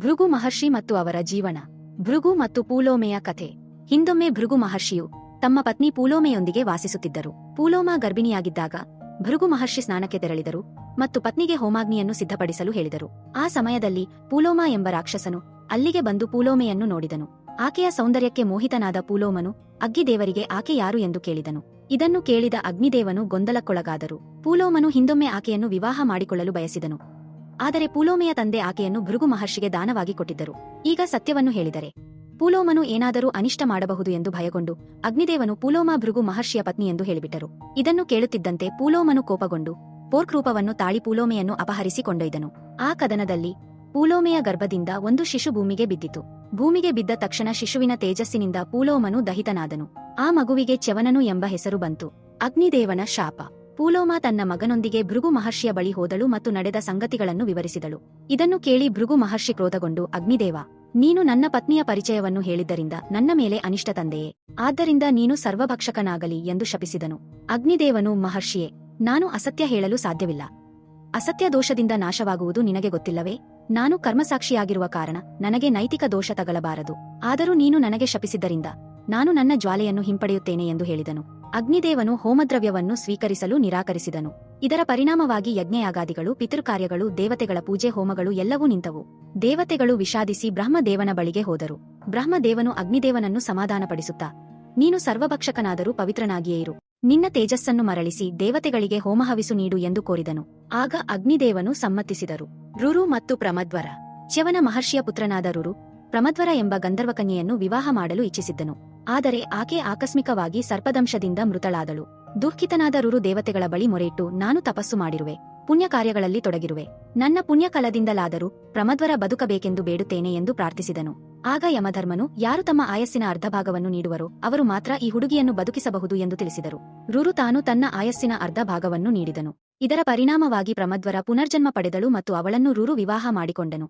ಭೃಗು ಮಹರ್ಷಿ ಮತ್ತು ಅವರ ಜೀವನ. ಭೃಗು ಮತ್ತು ಪೂಲೋಮೆಯ ಕಥೆ. ಹಿಂದೊಮ್ಮೆ ಭೃಗು ಮಹರ್ಷಿಯು ತಮ್ಮ ಪತ್ನಿ ಪೂಲೋಮೆಯೊಂದಿಗೆ ವಾಸಿಸುತ್ತಿದ್ದರು. ಪೂಲೋಮ ಗರ್ಭಿಣಿಯಾಗಿದ್ದಾಗ ಭೃಗು ಮಹರ್ಷಿ ಸ್ನಾನಕ್ಕೆ ತೆರಳಿದರು ಮತ್ತು ಪತ್ನಿಗೆ ಹೋಮಾಗ್ನಿಯನ್ನು ಸಿದ್ಧಪಡಿಸಲು ಹೇಳಿದರು. ಆ ಸಮಯದಲ್ಲಿ ಪೂಲೋಮ ಎಂಬ ರಾಕ್ಷಸನು ಅಲ್ಲಿಗೆ ಬಂದು ಪೂಲೋಮೆಯನ್ನು ನೋಡಿದನು. ಆಕೆಯ ಸೌಂದರ್ಯಕ್ಕೆ ಮೋಹಿತನಾದ ಪೂಲೋಮನು ಅಗ್ಗಿದೇವರಿಗೆ ಆಕೆ ಯಾರು ಎಂದು ಕೇಳಿದನು. ಇದನ್ನು ಕೇಳಿದ ಅಗ್ನಿದೇವನು ಗೊಂದಲಕ್ಕೊಳಗಾದರು. ಪೂಲೋಮನು ಹಿಂದೊಮ್ಮೆ ಆಕೆಯನ್ನು ವಿವಾಹ ಮಾಡಿಕೊಳ್ಳಲು ಬಯಸಿದನು. ಆದರೆ ಪೂಲೋಮೆಯ ತಂದೆ ಆಕೆಯನ್ನು ಭೃಗು ಮಹರ್ಷಿಗೆ ದಾನವಾಗಿ ಕೊಟ್ಟಿದ್ದರು. ಈಗ ಸತ್ಯವನ್ನು ಹೇಳಿದರೆ, ಪೂಲೋಮನು ಏನಾದರೂ ಅನಿಷ್ಟ ಮಾಡಬಹುದು ಎಂದು ಭಯಗೊಂಡು ಅಗ್ನಿದೇವನು ಪೂಲೋಮ ಭೃಗು ಮಹರ್ಷಿಯ ಪತ್ನಿ ಎಂದು ಹೇಳಿಬಿಟ್ಟರು. ಇದನ್ನು ಕೇಳುತ್ತಿದ್ದಂತೆ ಪೂಲೋಮನು ಕೋಪಗೊಂಡು ಪೋರ್ಕ್ ರೂಪವನ್ನು ತಾಳಿ ಪೂಲೋಮೆಯನ್ನು ಅಪಹರಿಸಿ ಕೊಂಡೊಯ್ದನು. ಆ ಕದನದಲ್ಲಿ ಪೂಲೋಮೆಯ ಗರ್ಭದಿಂದ ಒಂದು ಶಿಶು ಭೂಮಿಗೆ ಬಿದ್ದಿತು. ಭೂಮಿಗೆ ಬಿದ್ದ ತಕ್ಷಣ ಶಿಶುವಿನ ತೇಜಸ್ಸಿನಿಂದ ಪೂಲೋಮನು ದಹಿತನಾದನು. ಆ ಮಗುವಿಗೆ ಚ್ಯವನನು ಎಂಬ ಹೆಸರು ಬಂತು. ಅಗ್ನಿದೇವನ ಶಾಪ. ಪೂಲೋಮ ತನ್ನ ಮಗನೊಂದಿಗೆ ಭೃಗು ಮಹರ್ಷಿಯ ಬಳಿ ಹೋದಳು ಮತ್ತು ನಡೆದ ಸಂಗತಿಗಳನ್ನು ವಿವರಿಸಿದಳು. ಇದನ್ನು ಕೇಳಿ ಭೃಗು ಮಹರ್ಷಿ ಕ್ರೋಧಗೊಂಡು, ಅಗ್ನಿದೇವ, ನೀನು ನನ್ನ ಪತ್ನಿಯ ಪರಿಚಯವನ್ನು ಹೇಳಿದ್ದರಿಂದ ನನ್ನ ಮೇಲೆ ಅನಿಷ್ಟ ತಂದೆಯೇ. ಆದ್ದರಿಂದ ನೀನು ಸರ್ವಭಕ್ಷಕನಾಗಲಿ ಎಂದು ಶಪಿಸಿದನು. ಅಗ್ನಿದೇವನು, ಮಹರ್ಷಿಯೇ, ನಾನು ಅಸತ್ಯ ಹೇಳಲು ಸಾಧ್ಯವಿಲ್ಲ. ಅಸತ್ಯ ದೋಷದಿಂದ ನಾಶವಾಗುವುದು ನಿನಗೆ ಗೊತ್ತಿಲ್ಲವೇ? ನಾನು ಕರ್ಮಸಾಕ್ಷಿಯಾಗಿರುವ ಕಾರಣ ನನಗೆ ನೈತಿಕ ದೋಷ ತಗಲಬಾರದು. ಆದರೂ ನೀನು ನನಗೆ ಶಪಿಸಿದ್ದರಿಂದ ನಾನು ನನ್ನ ಜ್ವಾಲೆಯನ್ನು ಹಿಂಪಡೆಯುತ್ತೇನೆ ಎಂದು ಹೇಳಿದನು. ಅಗ್ನಿದೇವನು ಹೋಮದ್ರವ್ಯವನ್ನು ಸ್ವೀಕರಿಸಲು ನಿರಾಕರಿಸಿದನು. ಇದರ ಪರಿಣಾಮವಾಗಿ ಯಜ್ಞಯಾಗಾದಿಗಳು, ಪಿತೃಕಾರ್ಯಗಳು, ದೇವತೆಗಳ ಪೂಜೆ, ಹೋಮಗಳು ಎಲ್ಲವೂ ನಿಂತವು. ದೇವತೆಗಳು ವಿಷಾದಿಸಿ ಬ್ರಹ್ಮದೇವನ ಬಳಿಗೆ ಹೋದರು. ಬ್ರಹ್ಮದೇವನು ಅಗ್ನಿದೇವನನ್ನು ಸಮಾಧಾನಪಡಿಸುತ್ತಾ, ನೀನು ಸರ್ವಭಕ್ಷಕನಾದರೂ ಪವಿತ್ರನಾಗಿಯೇ ಇರು. ನಿನ್ನ ತೇಜಸ್ಸನ್ನು ಮರಳಿಸಿ ದೇವತೆಗಳಿಗೆ ಹೋಮಹವಿಸು ನೀಡು ಎಂದು ಕೋರಿದನು. ಆಗ ಅಗ್ನಿದೇವನು ಸಮ್ಮತಿಸಿದರು. ರುರು ಮತ್ತು ಪ್ರಮದ್ವರ. ಚ್ಯವನ ಮಹರ್ಷಿಯ ಪುತ್ರನಾದ ರುರು, ಪ್ರಮದ್ವರ ಎಂಬ ಗಂಧರ್ವಕನ್ಯೆಯನ್ನು ವಿವಾಹ ಮಾಡಲು ಇಚ್ಛಿಸಿದ್ದನು. ಆದರೆ ಆಕೆ ಆಕಸ್ಮಿಕವಾಗಿ ಸರ್ಪದಂಶದಿಂದ ಮೃತಳಾದಳು. ದುಃಖಿತನಾದ ರುರು ದೇವತೆಗಳ ಬಳಿ ಮೊರೆಯಿಟ್ಟು, ನಾನು ತಪಸ್ಸು ಮಾಡಿರುವೆ ಪುಣ್ಯ ಕಾರ್ಯಗಳಲ್ಲಿ ತೊಡಗಿರುವೆ. ನನ್ನ ಪುಣ್ಯಕಲದಿಂದಲಾದರೂ ಪ್ರಮದ್ವರ ಬದುಕಬೇಕೆಂದು ಬೇಡುತ್ತೇನೆ ಎಂದು ಪ್ರಾರ್ಥಿಸಿದನು. ಆಗ ಯಮಧರ್ಮನು, ಯಾರು ತಮ್ಮ ಆಯಸ್ಸಿನ ಅರ್ಧಭಾಗವನ್ನು ನೀಡುವರೋ, ಅವರು ಮಾತ್ರ ಈ ಹುಡುಗಿಯನ್ನು ಬದುಕಿಸಬಹುದು ಎಂದು ತಿಳಿಸಿದರು. ರುರು ತಾನು ತನ್ನ ಆಯಸ್ಸಿನ ಅರ್ಧ ಭಾಗವನ್ನು ನೀಡಿದನು. ಇದರ ಪರಿಣಾಮವಾಗಿ ಪ್ರಮದ್ವರ ಪುನರ್ಜನ್ಮ ಪಡೆದಳು ಮತ್ತು ಅವಳನ್ನು ರುರು ವಿವಾಹ ಮಾಡಿಕೊಂಡನು.